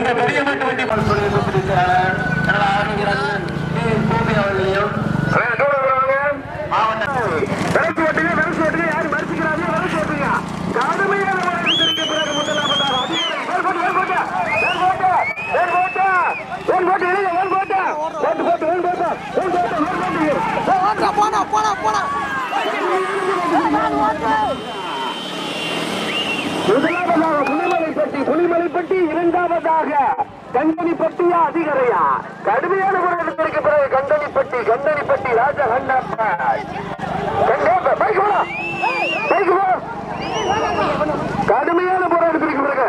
இந்த பெரிய மாட்டு வண்டி பல சொல்லி கொடுத்திருக்கிறார் அதனால ஆரோக்கியராஜன் டி. பூமி அவர்களையும் மாவட்ட விரசு ஓட்டுங்க விரசு ஓட்டுங்க யாரு மறுத்துக்கிறாங்க விரசு ஓட்டுங்க கடுமையான போராட்டத்திற்கு பிறகு முதலாவதாக அதிகாரி வேல் போட்டு வேல் போட்டு வேல் போட்டு வேல் போட்டு வேல் போட்டு இளைய வேல் போட்டு போட்டு போட்டு வேல் போட்டு வேல் போட்டு வேல் போட்டு போனா போனா போனா முதலாவதாக கொல்லிமலைப்பட்டி இரண்டாவதாக கண்டனிப்பட்டியா அதிகரையா. கடுமையான போராட்டத்திற்கு பிறகு கண்டனிப்பட்டி கண்டனிப்பட்டி ராஜ கண்டப்ப கடுமையான போராட்டத்திற்கு பிறகு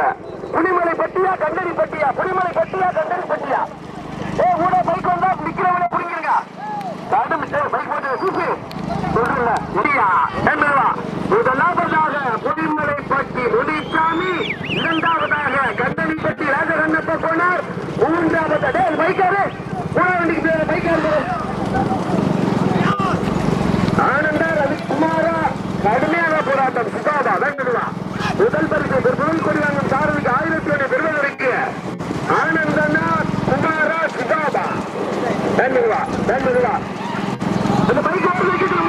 புலிமலை பட்டியா கண்டனி பட்டியா புலிமலை பட்டியா கண்டனி பட்டியா ஏ கூட பைக் வந்தா நிக்கிறவங்கள புரிஞ்சிருங்க கடும் பைக் போட்டு சூசு. சொல்றல முடியா என்னவா முதலாவதாக புலிமலை பட்டி முடிச்சாமி இரண்டாவதாக ராஜகண்ணப்ப போனார் மூன்றாவது டேய் பைக்காரு. கூட வண்டிக்கு பேர் பைக்காரு ஆனந்தா ரவிக்குமாரா கடுமையான போராட்டம். சுகாதா வேண்டுவா முதல் பரிசு முதல் கொடி வாங்கும் சாரதிக்கு ஆயிரத்தி ஒன்று பெறுவதற்கு ஆனந்தனா குமாரா சுகாதா வேண்டுவா வேண்டுவா இந்த பைக்கு வந்து வைக்கிட்டு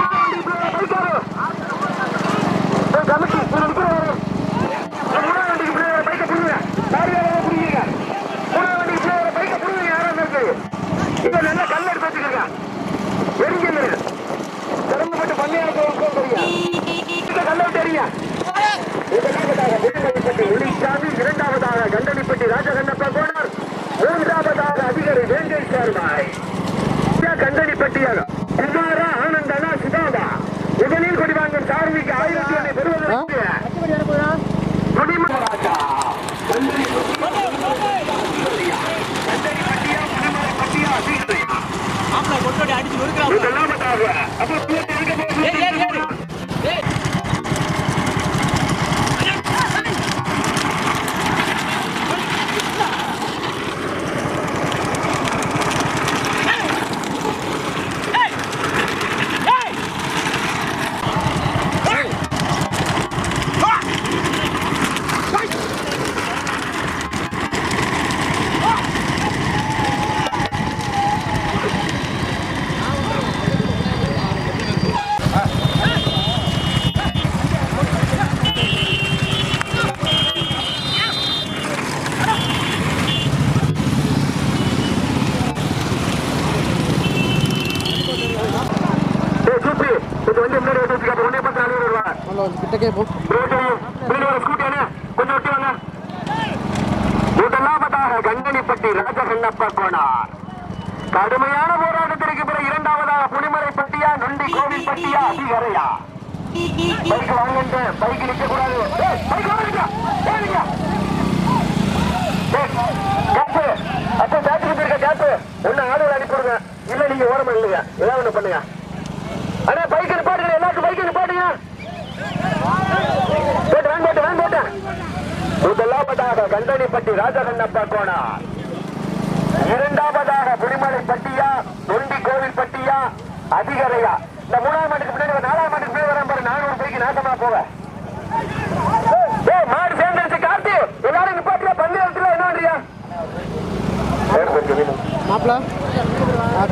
பைக்காரு கமிட்டி இங்க நிக்கிறவரு மூணாவது வண்டிக்கு பிள்ளையோட பைக்கை புடுங்க சாரியாக புரியுங்க மூணாவது வண்டிக்கு பிள்ளையோட பைக்கை புடுங்க யாரும் இருக்கு இங்க நல்லா கல் எடுத்து வச்சுக்கோங்க எரிஞ்சு சிரமப்பட்டு பண்ணையார் கோவில் தெரியும் இந்த கல்லை தெரியும் முதலாவதாக புதுமலைப்பட்டி உளிச்சாமி இரண்டாவதாக கண்டனிப்பட்டி ராஜகண்ணப்ப கோனார் மூன்றாவதாக அதிகாரி வேங்கை சேர்மாய் கண்டனிப்பட்டியாக குமாரா ஆனந்தனா சுதாதா முதலில் கொடி வாங்கும் சாரதிக்கு ஆயிரத்தி ஒன்றை பெறுவதற்கு குடிமராஜா மாப்பிள்ள கொட்டோடி அடிச்சு நொறுக்கிறான் முதலாவதாக அப்போ பிள்ளைங்க இருக்க போகுது. ஏய் ஏய் ஏய் ஏய் ஏய், சூப்பி, கொஞ்சம் வண்டி முன்னாடி வந்து வச்சுக்க, அப்புறம் உன்னைய பார்த்து நாலு பேர் வருவாங்க. கிட்டக்கே போ ரோட்டு, பின்னாடி வர ஸ்கூட்டி அண்ணே, கொஞ்சம் ஒட்டி வாங்க. முதலாவதாக கங்கனிப்பட்டி ராஜகண்ணப்ப கோனார் கடுமையான போராட்டத்திற்கு பிறகு இரண்டாவதாக புலிமலை பட்டியா நொண்டி கோவில் பட்டியா அதிகரையா பைக் வாங்கிட்டு பைக் நிக்க கூடாது. ஏய், பைக் வாங்கிக்க. ஏறிங்க கேப்பு. அப்ப பேட்டரி இருக்க கேப்பு. ஒண்ணு ஆளுநர் அனுப்பிடுங்க இல்ல நீங்க ஓரமா இல்லையா ஏதாவது ஒண்ணு பண்ணுங்க. அண்ணா பைக் நிப்பாட்டுங்க. எல்லாருக்கும் பைக் நிப்பாட்டுங்க. போட்டு வேன் போட்டு வேன் போட்டு. முதலாவதாக கண்டனிப்பட்டி ராஜகண்ணப்பா கோணார் இரண்டாவதாக புலிமலை பட்டியா நொண்டி கோவில் பட்டியா அதிகரையா. இந்த மூணாவது மாட்டுக்கு பின்னாடி ஒரு நாலாவது மாட்டுக்கு பின்னாடி வரேன் பாரு நானூறு பைக்கு நாசமா போவேன் ஏய் மாடு சேர்ந்துருச்சு கார்த்தி. எல்லாரும் நிப்பாட்டியா பந்தயத்துல என்ன பண்றியா மாப்பிள்ள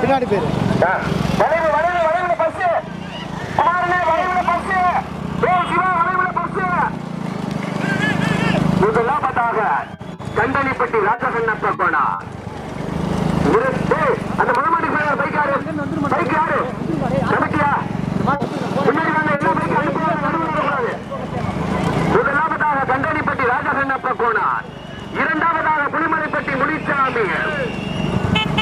பின்னாடி பேரு. வளைவு வளைவு வளைவுல பஸ் குமாரனே வளைவுல பஸ் ஏய் சிவா வளைவுல பஸ் முதலாவதாக கண்டனிப்பட்டி ராஜகண்ணப்ப போனா அந்த மனமாடி பைக் யாரு? பைக் யாரு? பைக் அனுப்புவாங்க நடுவில் வரக்கூடாது முதலாவதாக கண்டனிப்பட்டி ராஜகண்ணப்ப கோனார். இரண்டாவதாக புலிமலைப்பட்டி முனிச்சாமி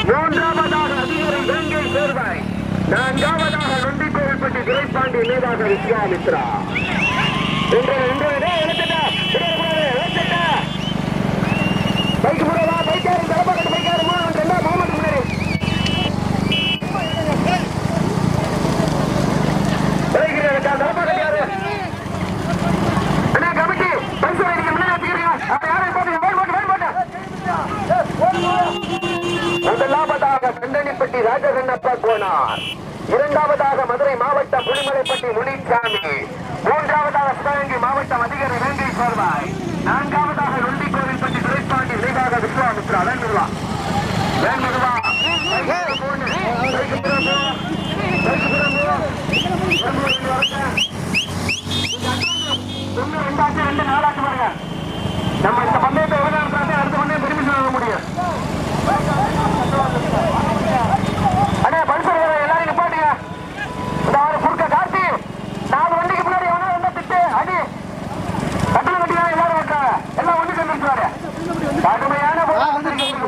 மூன்றாவதாக அதிகாரி வேங்கை சேர்வாய் நான்காவதாக நொண்டி துரைப்பாண்டி மேதாக விஸ்வாமித்ரா பைக் பைக்காரு மூணு ரெண்டா மாமட்டு முன்னாடி பைக் இருக்கா தலப்பாக்கட்டு யாரு அண்ணா கமிட்டி பைசா நீங்க முன்னாடி வச்சுக்கிறீங்க அப்ப யாரும் போட்டு வேல் போட்டு வேல் போட்டு முதலாவதாக கண்டனிப்பட்டி ராஜகண்ணப்பா கோனார் இரண்டாவதாக மதுரை மாவட்டம் புலிமலைப்பட்டி முனிசாமி மூன்றாவதாக சிவகங்கை மாவட்டம் அதிகாரி வேங்கை சேர்வாய் நான்காவதாக நொண்டி கோவில்பட்டி துரைப்பாண்டி விரைவாக விஸ்வாமித்ரா. வேண்டுவா வேண்டுவா பைக்கு போடு பைக்கு ஒண்ணு ரெண்டாச்சு ரெண்டு நாலாச்சு பாருங்க. நம்ம இந்த பந்தயத்தை எவ்வளவு நடத்தாதே அடுத்த பந்தயம் பெருமிஷன் வாங்க முடியும். அண்ணே பல்சர் எல்லாரும் நிப்பாட்டுங்க. இந்த ஆறு குறுக்க காட்டி நாலு வண்டிக்கு முன்னாடி எவனா வந்தா திட்டு அடி. கட்டணம் கட்டினா எல்லாரும் இருக்காங்க எல்லாம் ஒண்ணு கண்டிப்பாரு கடுமையான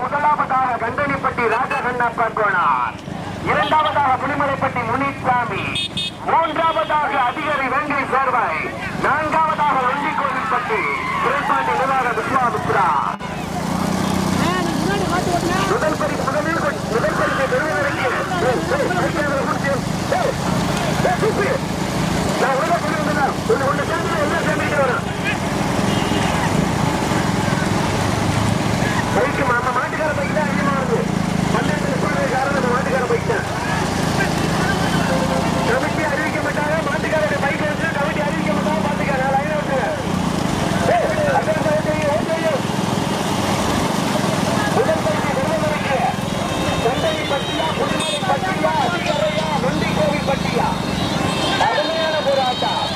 முதலாவதாக கண்டனிப்பட்டி ராஜகண்ணப்பா கோனார். இரண்டாவதாக புலிமலைப்பட்டி முனிசாமி. மூன்றாவதாக அதிகாரி வெங்கை சேர்வாய் நான்காவதாக வண்டி கோவில் பற்றி திருப்பாண்டி நிர்வாக விஸ்வாமித்ரா முதல் பரிசு முதலில் முதல் பரிசை பெறுவதற்கு நான் உள்ள கொண்டு வந்தேன் உன்னை சேர்ந்து எல்லாம் சேர்ந்துட்டு வரேன் பைக்கு நம்ம மாட்டுக்கார பைக் தான் அதிகமா வருது பன்னெண்டு சொல்றது காரணம் அந்த மாட்டுக்கார பைக் தான் கமிட்டி அறிவிக்க மாட்டாங்க மாட்டுக்காரருடைய பைக் இருக்கு கமிட்டி அறிவிக்க மாட்டாங்க பாத்துக்க நான் லைன் விட்டுங்க ஏய், அதான் ஓகே ஓகே முதல் பரிசு பெறுவதற்கு கண்டனி பட்டியா புதுமலை பட்டியா அதிகாரையா நொண்டி கோவில் பட்டியா கடுமையான போராட்டம்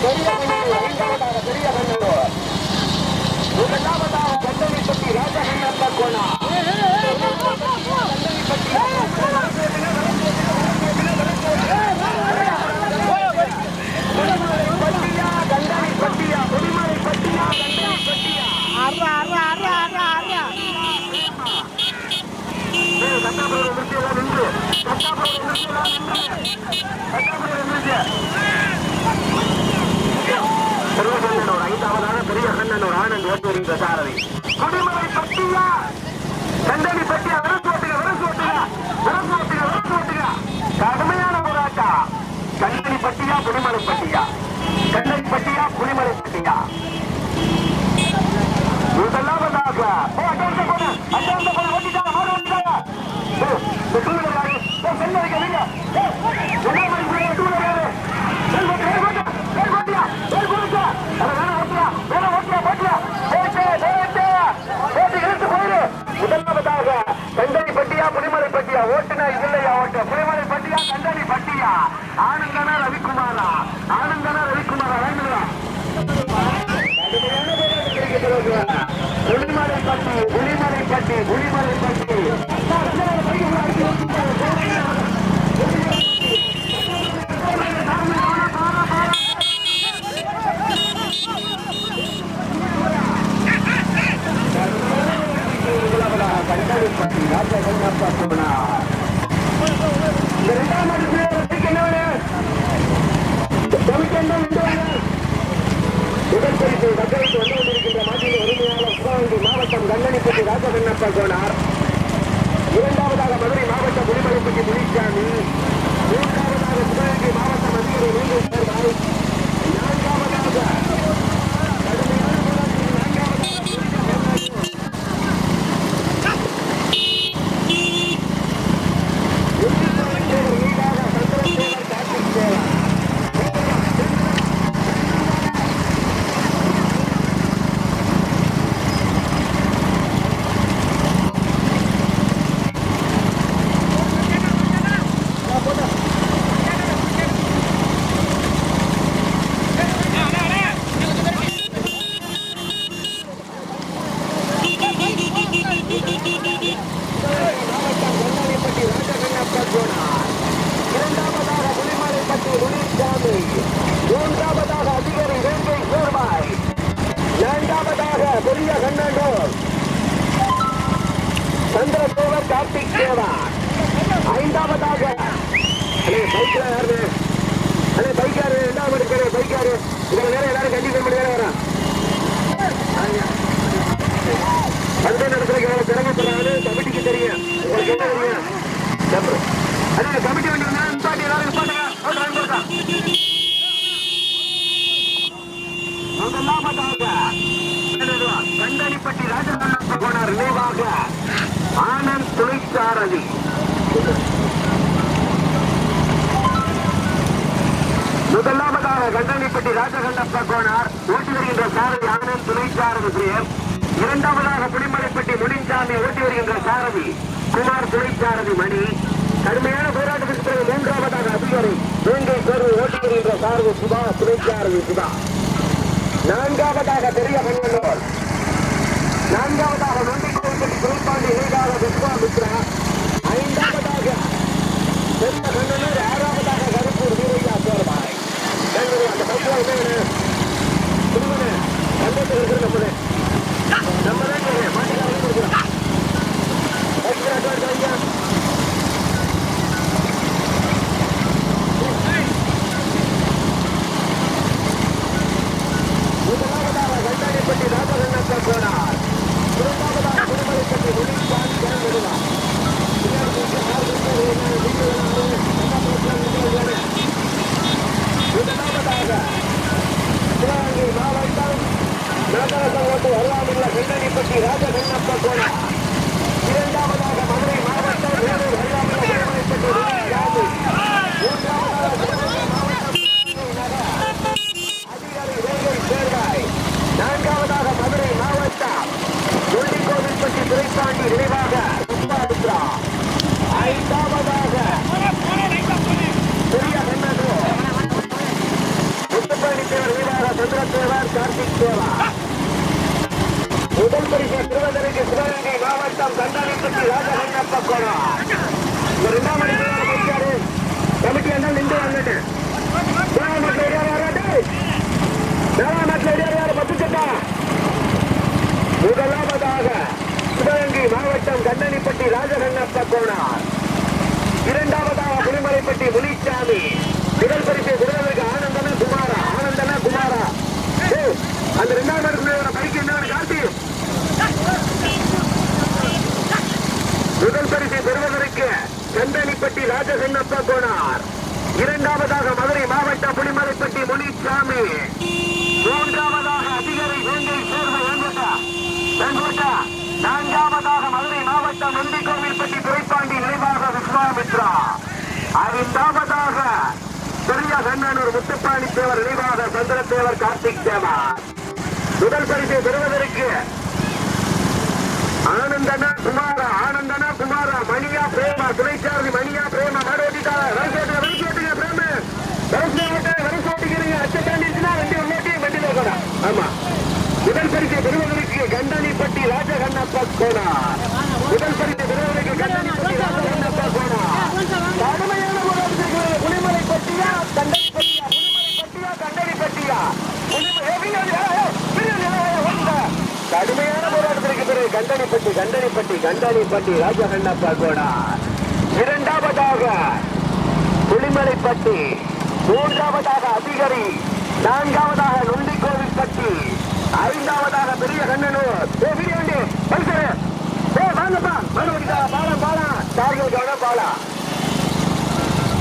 பெரிய கண்ணூர் ஐந்தாவதாக பெரிய கண்ணூர் முதலாவதாக கண்டனி பட்டி ராஜகண்ணப்ப கோணா பட்டியா கண்டனி பட்டியா புதுமலை பட்டியா கண்டனி பட்டியா அர்ரா அர்ரா அர்ரா அர்ரா அர்ரா ஏய், கட்டாபுரம் நிறுத்தி எல்லாம் நின்று. கட்டாபுரம் நிறுத்தி எல்லாம் நின்று. கட்டாபுரம் நிறுத்தி. பெரிய கண்ணனூர் ஐந்தாவதாக பெரிய ஆனந்த் ஓட்டு சாரதி குடிமலை பட்டியா கண்டனி பட்டியா விரசு ஓட்டுங்க விரசு ஓட்டுங்க விரசு ஓட்டுங்க விரசு ஓட்டுங்க கடுமையான போராட்டம் கண்டனி பட்டியா குடிமலை பட்டியா கண்டனி பட்டியா குடிமலை பட்டியா முதலாவதாக ஓ அட்வான்ஸ் போடு அட்வான்ஸ் போடு ஓட்டிட்டாங்க மாடு ஓட்டிட்டாங்க ஓ இந்த டூ வீலர் யாரு ஓ செல்ல வைக்க வைக்க ஓ என்ன மாதிரி புரிய டூ வீலர் யாரு செல் ஓட்டு வேறு ஓட்டு வேறு ஓட்டியா வேறு ஓட்டியா அட வேணா ஓட்டியா வேணா ஓட்டியா ஓட்டியா ஓட்டு ஓட்டு ஓட்டி இழுத்து போயிரு முதலாவதாக கண்டனி பட்டியா புலிமலை பட்டியா ஓட்டுனா இல்லையா ஓட்டு புலிமலை பட்டியா ரவிக்குமாரா ஆனந்தனா ரவிக்குமாரா ஆனந்தனா ரவிக்குமாரா வேண்டுங்களா குடிமலைப்பட்டி குடிமலைப்பட்டி குடிமலைப்பட்டி கண்டனிப்பட்டி ராஜகண்ணப்பா சொன்னார் இந்த இரண்டாம் அடுத்து என்ன வேணும் கமிஷன் தான் முதல் பரிசு மக்களுக்கு வந்து கொண்டிருக்கின்ற மாநில உரிமையாளர் சிவகங்கை மாவட்டம் கண்ணனிப்பட்டி ராஜகண்ணப்பா கோனார் இரண்டாவதாக மதுரை மாவட்டம் புலிமலைப்பட்டி முனிசாமி மூன்றாவதாக சிவகங்கை மாவட்டம் அதிகாரி நீங்கள் சேர்வாய் நான்காவதாக கடுமையான போராட்டத்தில் நான்காவதாக உறுதிமொழித்தேவர் ஈடாக சந்திரசேகர் கார்த்திக் சேவா மாவட்டம் கண்ணாடிப்பட்டி ராஜகண்ணப்பா கோனார் இரண்டாவதாக புலிமலைப்பட்டி முனிசாமி மூன்றாவதாக அதிகாரி வேங்கை சோர்பாய் நான்காவதாக பெரிய கண்ணனூர் சந்திரசேகர் கார்த்திக் சேவா ஐந்தாவதாக அண்ணே பைக்காரு ரெண்டாவது இருக்காரு பைக்காரு இதுல நேரம் எல்லாரும் கண்டிப்பா பண்ணி வேற வரேன் அந்த இடத்துல எவ்வளவு கமிட்டிக்கு தெரியும் உங்களுக்கு என்ன தெரியும் அண்ணே கமிட்டி வண்டி வந்தா நிப்பாட்டி எல்லாரும் நிப்பாட்டுங்க அவர் வாங்கி கொடுத்தா கண்டனிப்பட்டி ராஜகண்ணப்ப போனார் நினைவாக ஆனந்த் துணைச்சாரதி முதலாவதாக கண்டனிப்பட்டி ராஜகண்ணப்ப கோனார் ஓட்டி வருகின்ற சாரதி ஆனந்த் துணை சாரதி பிரியர் இரண்டாவதாக புலிமலைப்பட்டி முனிஞ்சாமி ஓட்டி வருகின்ற சாரதி குமார் துணை மணி. கடுமையான போராட்டத்திற்கு பிறகு மூன்றாவதாக அதிகாரி மூன்றை தேர்வு ஓட்டி வருகின்ற சாரதி சுதா துணை சுதா. நான்காவதாக பெரிய மன்னனோர் நான்காவதாக நொண்டிக்கோட்டை திருப்பாண்டி இணைகால விஸ்வாமித்ரா ஐந்தாவதாக பெரிய ஆறாவதாக கருப்பூர் வீரையா சேர்வாய். அந்த திருமண கண்டத்தில் இருக்கிற நம்மளே நம்ம தான் மாட்டுக்காரங்க கொடுக்குறோம் எக்ஸ்ட்ரா கார்டு ஐயா முதலாவதாக வெள்ளாடிப்பட்டி ராஜகண்ணப்ப கோனார் இரண்டாவதாக திருமலைப்பட்டி முனிசாமி ஜனமெடுவா முதலாவதாக சிவகங்கை மாவட்டம் நாகரசங்கோட்டை அருகாமுள்ள வெள்ளடிப்பட்டி ராஜகண்ணப்ப கோனார் இரண்டாவதாக மதுரை மாவட்டம் வேலூர் அருகாமுள்ள திருமலைப்பட்டி முனிசாமி மூன்றாவதாக அதிகாரி வேங்கை சேர்வாய் நான்காவதாக மதுரை மாவட்டம் கொல்லிக்கோவில்பட்டி துறைப்பாண்டி நினைவாக ஐந்தாவதாக பெரிய கண்ணனு முத்துப்பழனி தேவர் நினைவாக கார்த்திக் தேவா பரிசு திருவந்தருக்கு சிவகங்கை மாவட்டம் கண்டாணிப்பட்டி ராஜகண்ணப்ப கோணம் இந்த ரெண்டாம் மணி நேரம் முடிச்சாரு கமிட்டி என்ன நின்று வந்துட்டு? முதலாவதாக சிவகங்கை மாவட்டம் கண்ணனிப்பட்டி ராஜகண்ணப்ப கோனார் இரண்டாவதாக புலிமலைப்பட்டி முனிச்சாமி. முதல் பரிசு விருதுக்கு ஆனந்தன குமாரா? ஆனந்தன குமாரா? ஏய், அந்த ரெண்டாம் இடத்துல பைக் என்ன காட்டி முதல் பரிசை பெறுவதற்கு செந்தனிப்பட்டி ராஜகண்ணப்ப போனார் இரண்டாவதாக மதுரை மாவட்டம் புலிமலைப்பட்டி முனிசாமி மூன்றாவதாக அதிகாரி வேங்கை சேர்வு வெங்கோட்டா. வெங்கோட்டா நான்காவதாக மதுரை மாவட்டம் நந்திக்கோவில்பட்டி துறைப்பாண்டி நினைவாக விஸ்வாமித்ரா. ஐந்தாவதாக பெரிய கண்ணனூர் முத்துப்பாணி தேவர் நினைவாக சந்திரத்தேவர் கார்த்திக் தேவர். முதல் பரிசை பெறுவதற்கு ஆனந்தனா குமாரா ஆனந்தனா குமாரா மணியா பிரேமா துணைச்சாரதி மணியா பிரேமா மாடு ஓட்டிட்டாங்க வரிசோட்டுங்க வரிசோட்டுங்க பிரேம வரிசை ஓட்ட வரிசை ஓட்டிக்கிறீங்க அச்சட்டாண்டிச்சுன்னா வண்டி உள்ளோட்டி வண்டியில இருக்கணும் ஆமா முதல் பரிசை பெறுவதற்கு கண்டனிப்பட்டி ராஜகண்ணப்பா கோனா முதல் பரிசை பெறுவதற்கு கண்டனிப்பட்டி ராஜகண்ணப்பா கோனா கடுமையான போராட்டத்திற்கு புலிமலை பட்டியா கண்டனி பட்டியா புலிமலை பட்டியா கண்டனி பட்டியா கடுமையான போராட்டத்திற்கு பிறகு கண்டனிப்பட்டி கண்டனிப்பட்டி கண்டனிப்பட்டி ராஜகண்ணப்பா கோடா இரண்டாவதாக புலிமலைப்பட்டி மூன்றாவதாக அதிகரி நான்காவதாக நொண்டிக்கோவில்பட்டி ஐந்தாவதாக பெரிய கண்ணனூர். ஏ வண்டி பரிசு ஏ வாங்கப்பா. வாங்க பாலம் பாலம். சார்கள் கவனம் பாலம்.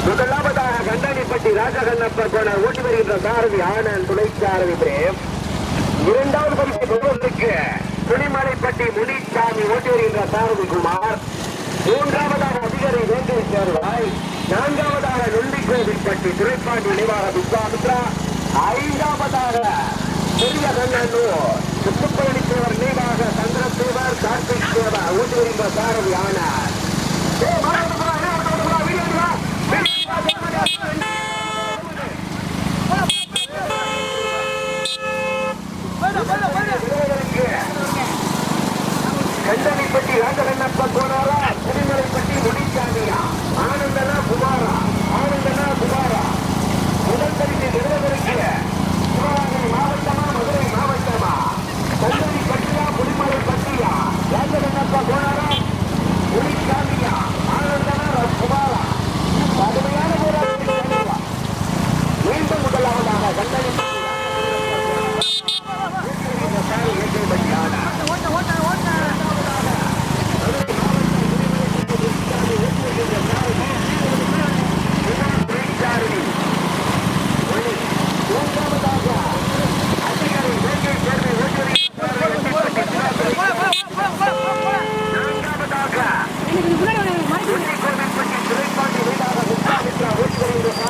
முதலாவதாக கண்டாணிப்பட்டி ராஜகண்ணப்ப போன ஓட்டி வருகின்ற சாரதி ஆனந்த் துணை சாரதி பிரேம். இரண்டாவது பரிசு பெறுவதற்கு துணிமலைப்பட்டி முனிசாமி ஓட்டி வருகின்ற சாரதி குமார். மூன்றாவதாக அதிகாரி வேங்கை சேர்வாய் நான்காவதாக நொண்டிக்கோவில்பட்டி துறைப்பாண்டி நினைவாக விஸ்வாமித்ரா. ஐந்தாவதாக பெரிய கண்ணனூர் சுத்துப்பயணித்தவர் நினைவாக சந்திரசேவர் கார்த்திக் சேவர் ஓட்டி வருகின்ற சாரதி ஆனந்த் ஏ, மாணவர்களா, மாணவர்களா, வீடியோ எடுங்களா? கண்டனிப்பட்டி ராஜகண்ணப்ப கோனாரா புலிமலைப்பட்டி முடிச்சாமியா ஆனந்தனா குமாரா ஆனந்தனா குமாரா முதல் பரிசு விருதுகளுக்கு சிவகங்கை மாவட்டமா மதுரை மாவட்டமா கல்லூரி பட்டியா புலிமலை பட்டியா ராஜகண்ணப்ப கோனாரா முடிச்சாமியா ஆனந்தனா குமாரா கடுமையான போராட்டத்தில் மீண்டும் முதலாவதாக கண்டனிப்பட்டி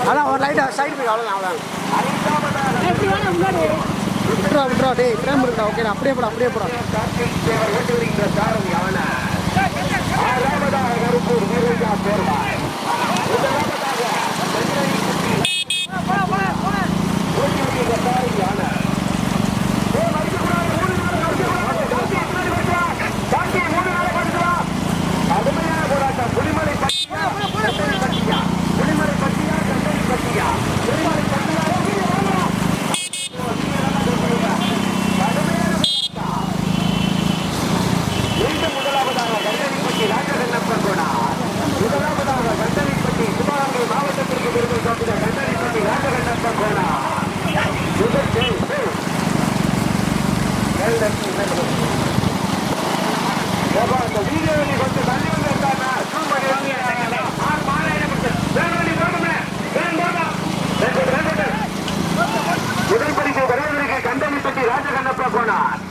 அதான் ஒரு ரைட்டா சைடு போய் அவ்வளோதான் அவ்வளோதான் முன்னாடி. விட்றா விட்றா டேய் ஃப்ரேம் இருக்குடா ஓகேடா அப்படியே போடா அப்படியே போடா. ஆறாவதாக கருப்பூர் வீரஜா தேர்வாய் முதலாவதாக சென்னை போடா போடா போடா ஓட்டி வருகின்ற சாரதி அவன ஏய், மடிக்கக்கூடாது, மூணு நாள் மடிக்கக்கூடாது. கார்த்திக் முன்னாடி வருவா. கார்த்திக் மூணு நாள் வருவா. கடுமையான போராட்டம் புலிமலை பட்டியா கண்டனி பட்டியா புலிமலை பட்டியா கண்டனி பட்டியா புலிமலை பட்டியா ஓடி வாங்க. மீண்டும் முதலாவதாக கண்டனிப்பட்டி ராஜகண்ணப்பன் கோனார் முதலாவதாக கண்டனிப்பட்டி சிவகங்கை மாவட்டத்திற்கு பெருமை சேர்ந்த கண்டனிப்பட்டி ராஜகண்ணப்பன் கோனார் முதல் சேவ், சேவ். ஏழு லட்சம் இணைப்பு. ஏப்பா, இந்த வீடியோவை நீ கொஞ்சம் தள்ளி வந்து எடுத்தானா? zoom பண்ணி வாங்க. ஆறு மாலை இணைப்பு. வேணும், நீ போடுமே. வேணும், போடா. ரெண்டு, ரெண்டு, ரெண்டு. முதல் பரிசு வருவதற்கு கண்டனிப்பட்டி ராஜகண்ணப்பா போனார்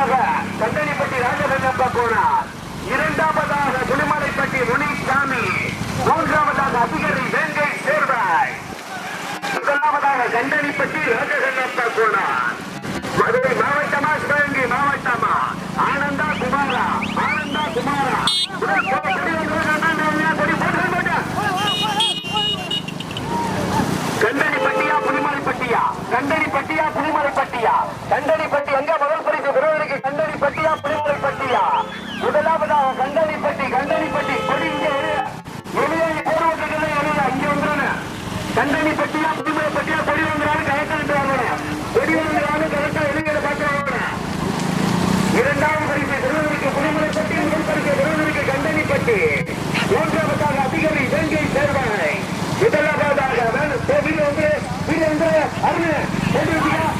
முதலாவதாக கண்டனிப்பட்டி ராஜகண்ணப்பா போனார் இரண்டாவதாக புலிமலைப்பட்டி முனிசாமி. மூன்றாவதாக அதிகாரி வேங்கை சேர்வாய். முதலாவதாக கண்டனிப்பட்டி ராஜகண்ணப்பா போனார் மதுரை மாவட்டமா சிவகங்கை மாவட்டமா ஆனந்தா குமாரா ஆனந்தா குமாரா. கண்டனி பட்டியா புலிமலை பட்டியா கண்டனி பட்டியா புலிமலை பட்டியா கண்டனி பட்டியா புறங்கள் பட்டியா? முதலாவதாக கண்டனிப்பட்டி கண்டனிப்பட்டி கொடி இங்கே எளிய போர் ஓட்டுறது எளிய இங்கே வந்துறானு கண்டனி பட்டியா புதுமலை பட்டியா? கொடி வந்துறானு கலெக்டர் வாங்கணும் கொடி வந்துறானு கலெக்டர் இளைஞர் பார்த்து வாங்கணும் இரண்டாவது பரிசு திருவனந்தருக்கு புதுமலை பட்டி முதல் பரிசு திருவனந்தருக்கு கண்டனி பட்டி. மூன்றாவதாக அதிகாரி இலங்கை சேர்வாய் முதலாவதாக வந்து வந்து வீடு வந்து அருண்.